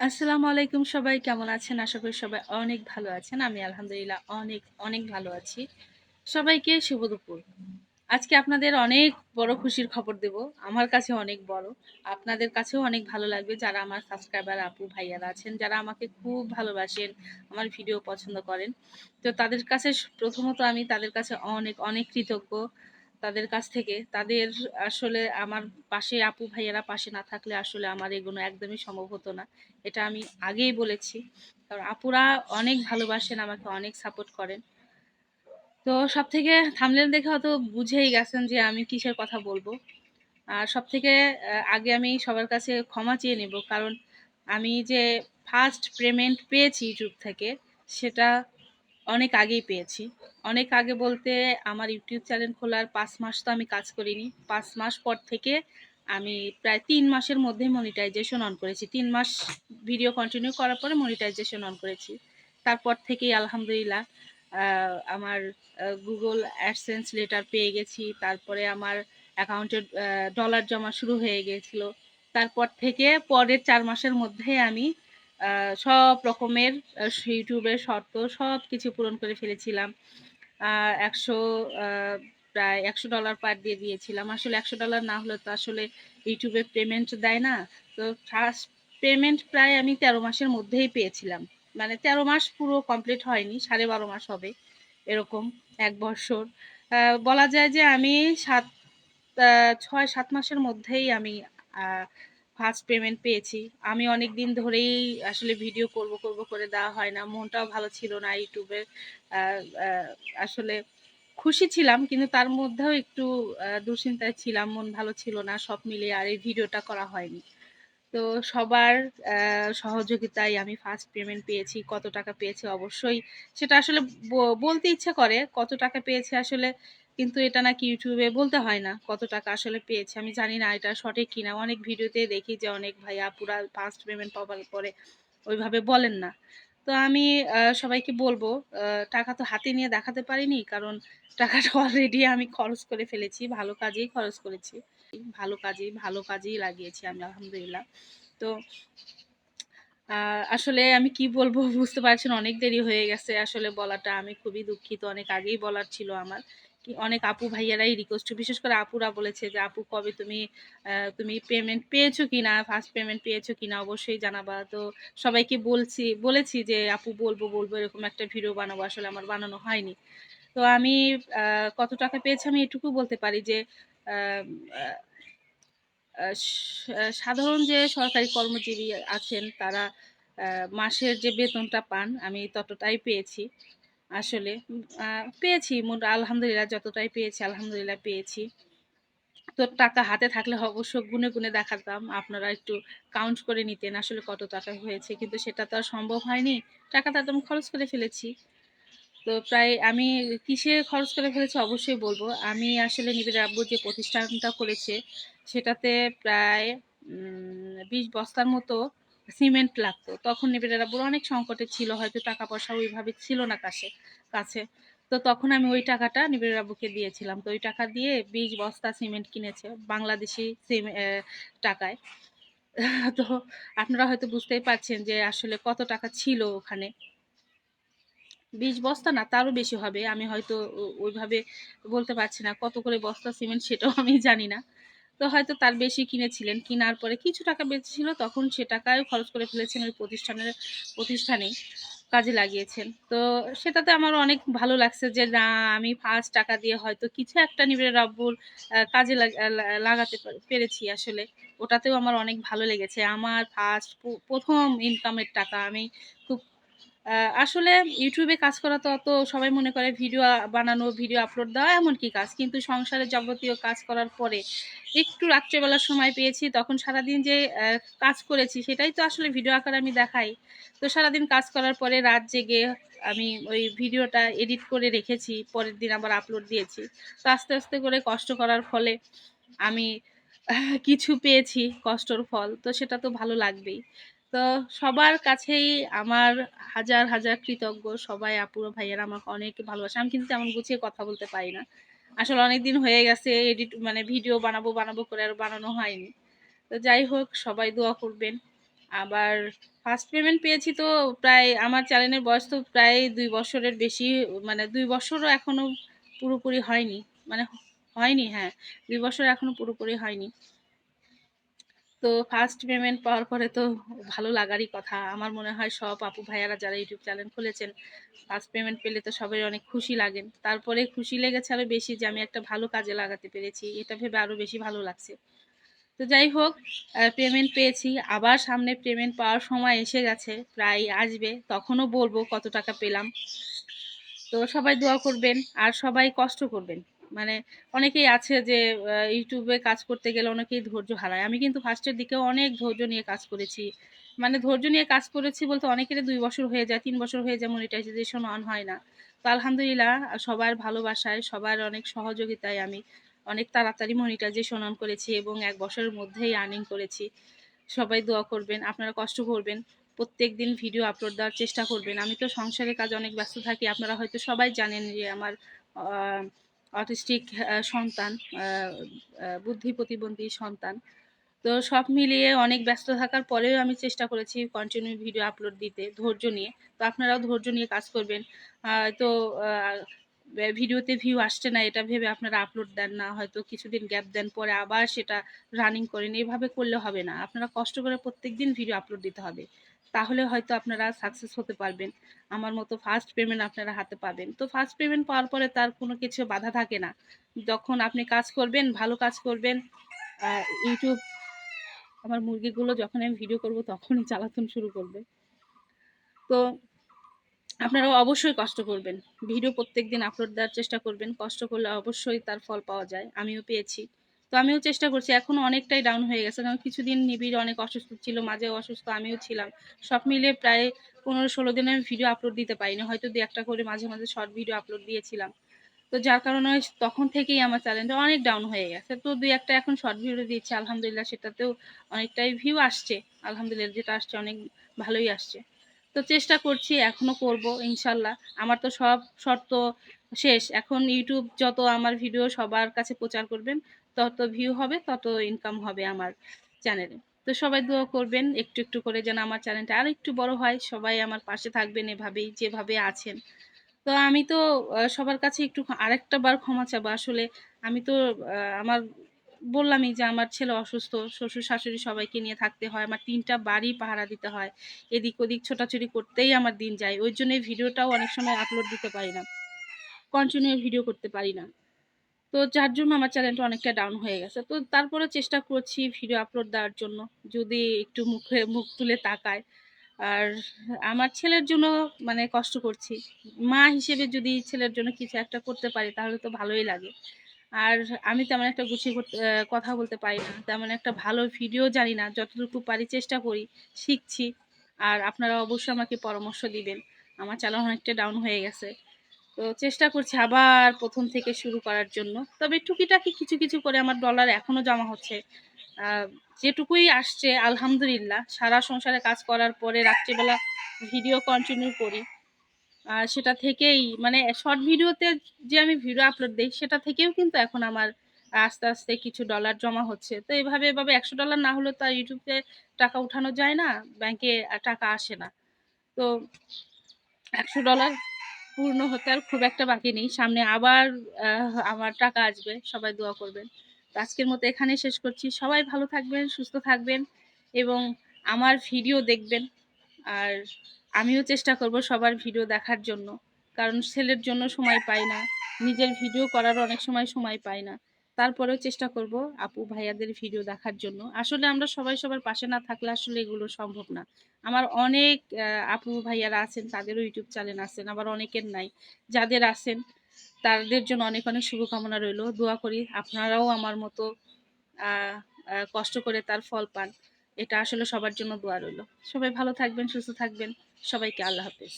আসসালামু আলাইকুম সবাই, কেমন আছেন? আশা করি সবাই অনেক ভালো আছেন। আমি আলহামদুলিল্লাহ অনেক অনেক ভালো আছি। সবাইকে শুভ দুপুর। আজকে আপনাদের অনেক বড় খুশির খবর দেব। আমার কাছে অনেক বড়। আপনাদের কাছেও অনেক ভালো লাগবে। যারা আমার সাবস্ক্রাইবার আপু, ভাইয়ারা আছেন, যারা আমাকে খুব ভালোবাসেন, আমার ভিডিও পছন্দ করেন, তো তাদের কাছে প্রথমত আমি তাদের কাছে অনেক অনেক কৃতজ্ঞ। তাদের কাছ থেকে। তাদের আসলে আমার পাশে আপু ভাইয়েরা পাশে না থাকলে আসলে আমার এগুলো একদমই সম্ভব হতো না। এটা আমি আগেই বলেছি। কারণ আপুরা অনেক ভালোবাসেন, আমাকে অনেক সাপোর্ট করেন। তো সব থেকে থামলেন দেখে হয়তো বুঝেই গেছেন যে আমি কিসের কথা বলব। আর সব থেকে আগে আমি সবার কাছে ক্ষমা চেয়ে নেব। কারণ আমি যে ফার্স্ট পেমেন্ট পেয়েছি ইউটিউব থেকে, সেটা অনেক আগেই পেয়েছি। অনেক আগে বলতে আমার ইউটিউব চ্যানেল খোলার পাঁচ মাস তো আমি কাজ করিনি। পাঁচ মাস পর থেকে আমি প্রায় তিন মাসের মধ্যে মনিটাইজেশন অন করেছি। তিন মাস ভিডিও কন্টিনিউ করার পরে মনিটাইজেশন অন করেছি। তারপর থেকেই আলহামদুলিল্লাহ আমার গুগল অ্যাডসেন্স লেটার পেয়ে গেছি। তারপরে আমার অ্যাকাউন্টে ডলার জমা শুরু হয়ে গিয়েছিল তারপর থেকে পরের চার মাসের মধ্যে আমি সব রকমের ইউটিউবের শর্ত সব কিছু পূরণ করে ফেলেছিলাম। একশো প্রায় একশো ডলার পার দিয়ে দিয়েছিলাম। আসলে একশো ডলার না হলে তো আসলে ইউটিউবে পেমেন্ট দেয় না। তো ফার্স্ট পেমেন্ট প্রায় আমি তেরো মাসের মধ্যেই পেয়েছিলাম। মানে তেরো মাস পুরো কমপ্লিট হয়নি, সাড়ে বারো মাস হবে এরকম এক বছর। বলা যায় যে আমি সাত ছয়, সাত মাসের মধ্যেই আমি ফার্স্ট পেমেন্ট পেয়েছি। আমি অনেক দিন ধরেই আসলে ভিডিও করব করব করে দেওয়া হয় না। মনটাও ভালো ছিল না ইউটিউবে আসলে খুশি ছিলাম, কিন্তু তার মধ্যেও একটু দুশ্চিন্তায় ছিলাম। মন ভালো ছিল না, সব মিলিয়ে আর এই ভিডিওটা করা হয়নি। তো সবার সহযোগিতায় আমি ফার্স্ট পেমেন্ট পেয়েছি। কত টাকা পেয়েছি? অবশ্যই সেটা আসলে বলতে ইচ্ছা করে কত টাকা পেয়েছে? আসলে কিন্তু এটা নাকি ইউটিউবে বলতে হয় না কত টাকা আসলে পেয়েছে, আমি জানি না এটা সঠিক কিনা। অনেক ভিডিওতে দেখি যে অনেক ভাইয়া পুরা ফার্স্ট পেমেন্ট পাওয়ার পরে ওইভাবে বলেন না। তো আমি সবাইকে বলব টাকা তো হাতে নিয়ে দেখাতে পারিনি কারণ টাকাটা অলরেডি আমি খরচ করে ফেলেছি, ভালো কাজেই খরচ করেছি। ভালো কাজেই ভালো কাজেই লাগিয়েছি আমি আলহামদুলিল্লাহ। তো আসলে আমি কি বলব, বুঝতে পারছেন অনেক দেরি হয়ে গেছে, আসলে বলাটা আমি খুবই দুঃখিত, অনেক আগেই বলার ছিল আমার। অনেক আপু ভাইয়ারাই রিকোয়েস্ট বিশেষ করে আপুরা বলেছে যে, আপু, কবে তুমি তুমি পেমেন্ট পেয়েছ কি না ফার্স্ট পেমেন্ট পেয়েছ কি না অবশ্যই জানাবা। তো সবাইকে বলছি, বলেছি যে, আপু, বলব বলব, এরকম একটা ভিডিও বানাবো। আসলে আমার বানানো হয়নি। তো আমি কত টাকা পেয়েছি আমি এটুকু বলতে পারি যে সাধারণ যে সরকারি কর্মজীবী আছেন তারা মাসের যে বেতনটা পান, আমি ততটাই পেয়েছি। আসলে পেয়েছি মোট, আলহামদুলিল্লাহ যতটাই পেয়েছি, আলহামদুলিল্লাহ পেয়েছি। তো টাকা হাতে থাকলে অবশ্য গুনে গুনে দেখাতাম, আপনারা একটু কাউন্ট করে নিতেন আসলে কত টাকা হয়েছে, কিন্তু সেটা তো আর সম্ভব হয়নি। টাকাটা তো আমি খরচ করে ফেলেছি। তো প্রায় আমি কিসে খরচ করে ফেলেছি অবশ্যই বলব, আমি আসলে নিবিড় আব্বু যে প্রতিষ্ঠানটা করেছে, সেটাতে প্রায় বিশ বস্তার মতো সিমেন্ট লাগতো। তখন নিবিড় আব্বুর অনেক সংকটে ছিল, হয়তো টাকা পয়সা ওইভাবে ছিল না কাছে কাছে। তো তখন আমি ওই টাকাটা নিবিড় দিয়েছিলাম। তো ওই টাকা দিয়ে বিশ বস্তা সিমেন্ট কিনেছে বাংলাদেশি টাকায়। তো আপনারা হয়তো বুঝতেই পারছেন যে আসলে কত টাকা ছিল ওখানে। বিশ বস্তা না, তারও বেশি হবে। আমি হয়তো ওইভাবে বলতে পারছি না কত করে বস্তা সিমেন্ট, সেটাও আমি জানি না। তো হয়তো তার বেশি কিনেছিলেন, কেনার পরে কিছু টাকা বেঁচেছিল তখন সে টাকায় খরচ করে ফেলেছেন ওই প্রতিষ্ঠানের, প্রতিষ্ঠানেই কাজে লাগিয়েছেন। তো সেটাতে আমার অনেক ভালো লাগছে যে, না, আমি ফার্স্ট টাকা দিয়ে হয়তো কিছু একটা নিবে রব্বুর কাজে লাগাতে পেরেছি আসলে। ওটাতেও আমার অনেক ভালো লেগেছে। আমার ফার্স্ট প্রথম ইনকামের টাকা আমি খুব আসলে ইউটিউবে কাজ করা তো অত সবাই মনে করে ভিডিও বানানো, ভিডিও আপলোড দেওয়া এমন কি কাজ। কিন্তু সংসারে যাবতীয় কাজ করার পরে একটু রাত্রেবেলার সময় পেয়েছি, তখন সারাদিন যে কাজ করেছি সেটাই তো আসলে ভিডিও আকারে আমি দেখাই। তো সারাদিন কাজ করার পরে রাত জেগে আমি ওই ভিডিওটা এডিট করে রেখেছি, পরের দিন আবার আপলোড দিয়েছি। তো আস্তে আস্তে করে কষ্ট করার ফলে আমি কিছু পেয়েছি কষ্টর ফল, তো সেটা তো ভালো লাগবেই। তো সবার কাছেই আমার হাজার হাজার কৃতজ্ঞ। সবাই, আপুরো, ভাইয়েরা আমাকে অনেক ভালোবাসে। আমি কিন্তু তেমন গুছিয়ে কথা বলতে পারি না। আসলে অনেক দিন হয়ে গেছে এডিট মানে ভিডিও বানাবো বানাবো করে আর বানানো হয়নি। তো যাই হোক, সবাই দোয়া করবেন। আবার ফার্স্ট পেমেন্ট পেয়েছি তো প্রায়, আমার চ্যানেলের বয়স তো প্রায় দুই বছরের বেশি মানে দুই বছরও এখনও পুরোপুরি হয়নি। মানে হয়নি হ্যাঁ। দুই বছর এখনও পুরোপুরি হয়নি। তো ফার্স্ট পেমেন্ট পাওয়ার পরে তো ভালো লাগারই কথা। আমার মনে হয় সব আপু ভাইয়ারা যারা ইউটিউব চ্যানেল খুলেছেন ফার্স্ট পেমেন্ট পেলে তো সবাই অনেক খুশি লাগেন। তারপরে খুশি লেগেছে আরও বেশি যে আমি একটা ভালো কাজে লাগাতে পেরেছি, এটা ভেবে আরও বেশি ভালো লাগছে। তো যাই হোক পেমেন্ট পেয়েছি। আবার সামনে পেমেন্ট পাওয়ার সময় এসে গেছে, প্রায় আসবে। তখনও বলব কত টাকা পেলাম। তো সবাই দোয়া করবেন, আর সবাই কষ্ট করবেন। মানে অনেকেই আছে যে ইউটিউবে কাজ করতে গেলে অনেকেই ধৈর্য হারায়। আমি কিন্তু ফার্স্টের দিকেও অনেক ধৈর্য নিয়ে কাজ করেছি। মানে ধৈর্য নিয়ে কাজ করেছি বলতে অনেকেরই দুই বছর হয়ে যায়, তিন বছর হয়ে যায় মনিটাইজেশন অন হয় না। তো আলহামদুলিল্লাহ, সবার ভালোবাসায়, সবার অনেক সহযোগিতায় আমি অনেক তাড়াতাড়ি মনিটাইজেশন অন করেছি এবং এক বছরের মধ্যেই আর্নিং করেছি। সবাই দোয়া করবেন, আপনারা কষ্ট করবেন, প্রত্যেক দিন ভিডিও আপলোড দেওয়ার চেষ্টা করবেন। আমি তো সংসারের কাজে অনেক ব্যস্ত থাকি, আপনারা হয়তো সবাই জানেন যে আমার অটিস্টিক সন্তান বুদ্ধি প্রতিবন্ধী সন্তান। তো সব মিলিয়ে অনেক ব্যস্ত থাকার পরেও আমি চেষ্টা করেছি কন্টিনিউ ভিডিও আপলোড দিতে, ধৈর্য নিয়ে। তো আপনারাও ধৈর্য নিয়ে কাজ করবেন। তো ভিডিওতে ভিউ আসছে না, এটা ভেবে আপনারা আপলোড দেন না, হয়তো কিছুদিন গ্যাপ দেন, পরে আবার সেটা রানিং করেন। এইভাবে করলে হবে না। আপনারা কষ্ট করে প্রত্যেক দিন ভিডিও আপলোড দিতে হবে। তাহলে হয়তো আপনারা সাকসেস হতে পারবেন। আমার মতো ফার্স্ট পেমেন্ট আপনারা হাতে পাবেন। তো ফার্স্ট পেমেন্ট পাওয়ার পরে তার কোনো কিছু বাধা থাকে না। যখন আপনি কাজ করবেন, ভালো কাজ করবেন ইউটিউব আমার মুরগিগুলো যখন আমি ভিডিও করব, তখনই চালাতন শুরু করবে। তো আপনারা অবশ্যই কষ্ট করবেন। ভিডিও প্রত্যেক দিন আপলোড দেওয়ার চেষ্টা করবেন। কষ্ট করলে অবশ্যই তার ফল পাওয়া যায়। আমিও পেয়েছি। তো আমিও চেষ্টা করছি। এখনও অনেকটাই ডাউন হয়ে গেছে কারণ কিছুদিন নিবিড় অনেক অসুস্থ ছিল, মাঝে অসুস্থ আমিও ছিলাম। সব মিলে প্রায় পনেরো ষোলো দিন আমি ভিডিও আপলোড দিতে পারিনি। হয়তো দু একটা করে মাঝে মাঝে শর্ট ভিডিও আপলোড দিয়েছিলাম। তো যার কারণে তখন থেকেই আমার চ্যানেলটা অনেক ডাউন হয়ে গেছে। তো দুই একটা এখন শর্ট ভিডিও দিচ্ছি আলহামদুলিল্লাহ সেটাতেও অনেকটাই ভিউ আসছে। আলহামদুলিল্লাহ যেটা আসছে অনেক ভালোই আসছে। তো চেষ্টা করছি এখনও করব, ইনশাল্লাহ। আমার তো সব শর্ত শেষ। এখন ইউটিউব যত আমার ভিডিও সবার কাছে প্রচার করবেন তত ভিউ হবে, তত ইনকাম হবে আমার চ্যানেলে তো সবাই দোয়া করবেন, একটু একটু করে যেন আমার চ্যানেলটা আরও একটু বড় হয়, সবাই আমার পাশে থাকবেন এভাবেই, যেভাবে আছেন। তো আমি তো সবার কাছে একটু আরেকটা বার ক্ষমা চাবো। আসলে আমি তো আমার বললামই যে আমার ছেলে অসুস্থ, শ্বশুর শাশুড়ি সবাইকে নিয়ে থাকতে হয়, আমার তিনটা বাড়ি পাহারা দিতে হয়। এদিক ওদিক ছোটাছুটি করতেই আমার দিন যায়। ওই জন্য ভিডিওটাও অনেক সময় আপলোড দিতে পারি না। কন্টিনিউ ভিডিও করতে পারি না। তো যার জন্য আমার চ্যানেলটা অনেকটা ডাউন হয়ে গেছে। তো তারপরে চেষ্টা করছি ভিডিও আপলোড দেওয়ার জন্য, যদি একটু মুখে, মুখ তুলে তাকায়। আর আমার ছেলের জন্য মানে কষ্ট করছি। মা হিসেবে যদি ছেলের জন্য কিছু একটা করতে পারি, তাহলে তো ভালোই লাগে। আর আমি তেমন একটা গুছিয়ে কথা বলতে পারি না। তেমন একটা ভালো ভিডিও জানি না। যতটুকু পারি চেষ্টা করি, শিখছি। আর আপনারা অবশ্যই আমাকে পরামর্শ দিবেন। আমার চ্যানেল অনেকটা ডাউন হয়ে গেছে। তো চেষ্টা করছি আবার প্রথম থেকে শুরু করার জন্য। তবে টুকিটাকি কিছু কিছু করে আমার ডলার এখনও জমা হচ্ছে। যেটুকুই আসছে, আলহামদুলিল্লাহ। সারা সংসারে কাজ করার পরে রাত্রিবেলা ভিডিও কন্টিনিউ করি। আর সেটা থেকেই মানে শর্ট ভিডিওতে যে আমি ভিডিও আপলোড দিই, সেটা থেকেও কিন্তু এখন আমার আস্তে আস্তে কিছু ডলার জমা হচ্ছে। তো এভাবে এভাবে একশো ডলার না হলে তো আর ইউটিউবে টাকা উঠানো যায় না ব্যাংকে টাকা আসে না। তো একশো ডলার পূর্ণ হতে আর খুব একটা বাকি নেই। সামনে আবার আমার টাকা আসবে, সবাই দোয়া করবেন। আজকের মতো এখানে শেষ করছি। সবাই ভালো থাকবেন, সুস্থ থাকবেন এবং আমার ভিডিও দেখবেন। আর আমিও চেষ্টা করব সবার ভিডিও দেখার জন্য। কারণ ছেলের জন্য সময় পাই না, নিজের ভিডিও করারও অনেক সময় সময় পাই না। তারপরেও চেষ্টা করব আপু ভাইয়াদের ভিডিও দেখার জন্য। আসলে আমরা সবাই সবার পাশে না থাকলে আসলে এগুলো সম্ভব না। আমার অনেক আপু ভাইয়ারা আছেন, তাদেরও ইউটিউব চ্যানেল আছেন, আবার অনেকের নাই। যাদের আছেন, তাদের জন্য অনেক অনেক শুভকামনা রইল। দোয়া করি আপনারাও আমার মতো কষ্ট করে তার ফল পান। এটা আসলে সবার জন্য দোয়া রইল। সবাই ভালো থাকবেন, সুস্থ থাকবেন। সবাইকে আল্লাহ হাফেজ।